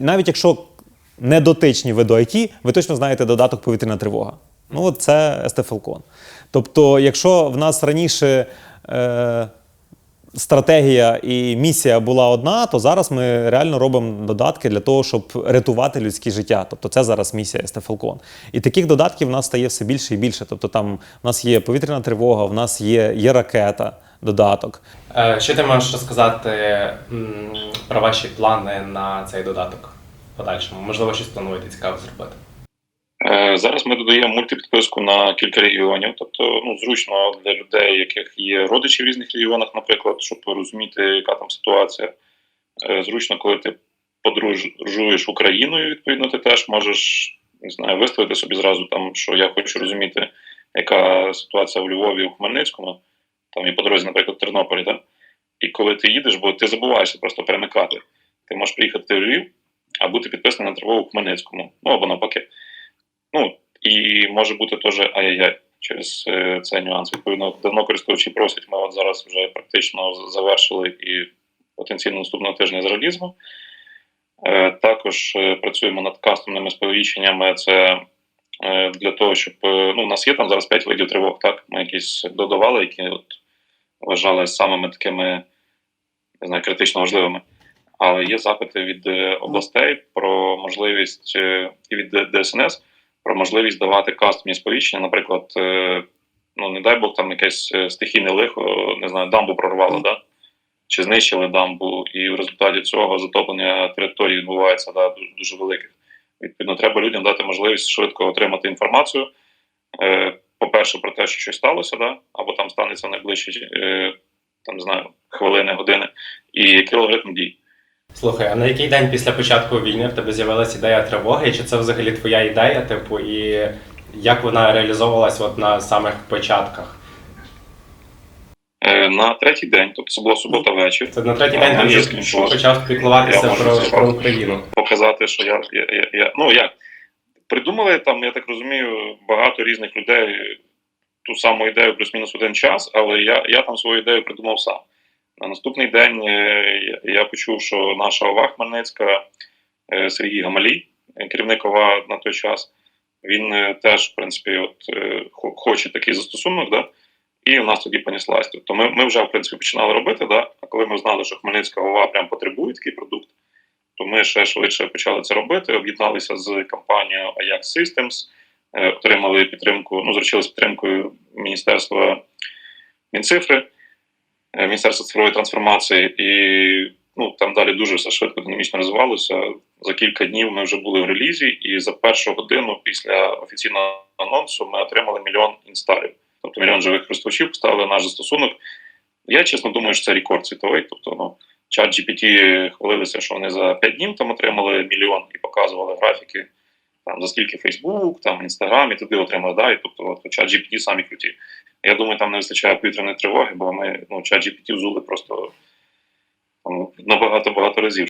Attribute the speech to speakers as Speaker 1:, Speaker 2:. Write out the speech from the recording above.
Speaker 1: навіть якщо не дотичні ви до IT, ви точно знаєте додаток повітряна тривога. Ну, от це Falcon. Тобто, якщо в нас раніше е, стратегія і місія була одна, то зараз ми реально робимо додатки для того, щоб рятувати людське життя. Тобто, це зараз місія Falcon. І таких додатків в нас стає все більше і більше. Тобто, там в нас є повітряна тривога, в нас є, є ракета, додаток.
Speaker 2: Е, Що ти можеш розказати про ваші плани на цей додаток в подальшому? Можливо, щось плануєте цікаво зробити?
Speaker 3: Е, Зараз ми додаємо мультипідписку на кілька регіонів, тобто ну, зручно для людей, яких є родичі в різних регіонах, наприклад, щоб розуміти, яка там ситуація. Е, Зручно, коли ти подорожуєш Україною, відповідно, ти теж можеш не знаю, виставити собі зразу там, що я хочу розуміти, яка ситуація в Львові, у Хмельницькому, там і по дорозі, наприклад, в Тернополі, так? І коли ти їдеш, бо ти забуваєшся просто перемикати. Ти можеш приїхати в Львів, а бути підписаний на тривогу в Хмельницькому, ну або навпаки. Ну, і може бути теж ай-яй-яй через е, цей нюанс. Відповідно, давно користувачі просять. Ми от зараз вже практично завершили і потенційно наступного тижня з релізму. Е, також е, працюємо над кастомними сповіщеннями. Це для того, щоб ну, у нас є там зараз 5 видів тривог, так? Ми якісь додавали, які от вважали самими такими не знаю, критично важливими. Але є запити від е, областей про можливість і від ДСНС про можливість давати кастомні сповіщення. Наприклад, е, ну не дай Бог, там якесь е, стихійне лихо, не знаю, дамбу прорвало, да? чи знищили дамбу, і в результаті цього затоплення території відбувається да, дуже великих. Відповідно, треба людям дати можливість швидко отримати інформацію. Е, По-перше, про те, що щось сталося, да? або там станеться найближчі е, там, знаю, хвилини, години, і який алгоритм дій.
Speaker 2: Слухай, а на який день після початку війни в тебе з'явилася ідея тривоги? І Чи це взагалі твоя ідея, типу, і як вона реалізовувалась от на самих початках?
Speaker 3: Е, На третій день, тобто це була субота вечір.
Speaker 2: Це на третій
Speaker 3: А,
Speaker 2: день ти вже почав піклуватися про, про Україну.
Speaker 3: показати, що я, я, я, я ну як придумали там, я так розумію, багато різних людей ту саму ідею плюс-мінус один час, але я, я там свою ідею придумав сам. На наступний день е, я, почув, що наша ОВА Хмельницька е, Сергій Гамалій, керівник ОВА на той час, він е, теж, в принципі, от, хоче такий застосунок, да? і у нас тоді поніслась. Тобто ми, ми вже, в принципі, починали робити, да? а коли ми знали, що Хмельницька ОВА прям потребує такий продукт, то ми ще швидше почали це робити. Об'єдналися з компанією Ajax Systems, е, отримали підтримку, ну, заручилися підтримкою Міністерства Мінцифри, е, Міністерства цифрової трансформації, і ну, там далі дуже все швидко динамічно розвивалося. За кілька днів ми вже були в релізі, і за першу годину після офіційного анонсу ми отримали мільйон інсталів. Тобто мільйон живих користувачів поставили наш застосунок. Я чесно думаю, що це рекорд світовий. Тобто, ну, чат GPT хвалилися, що вони за 5 днів там отримали мільйон і показували графіки, там за скільки Facebook, там Instagram, і туди отримали. Да, і тобто чат GPT самі круті. Я думаю, там не вистачає повітряної тривоги, бо ми ну, чат GPT взули просто там, набагато багато разів.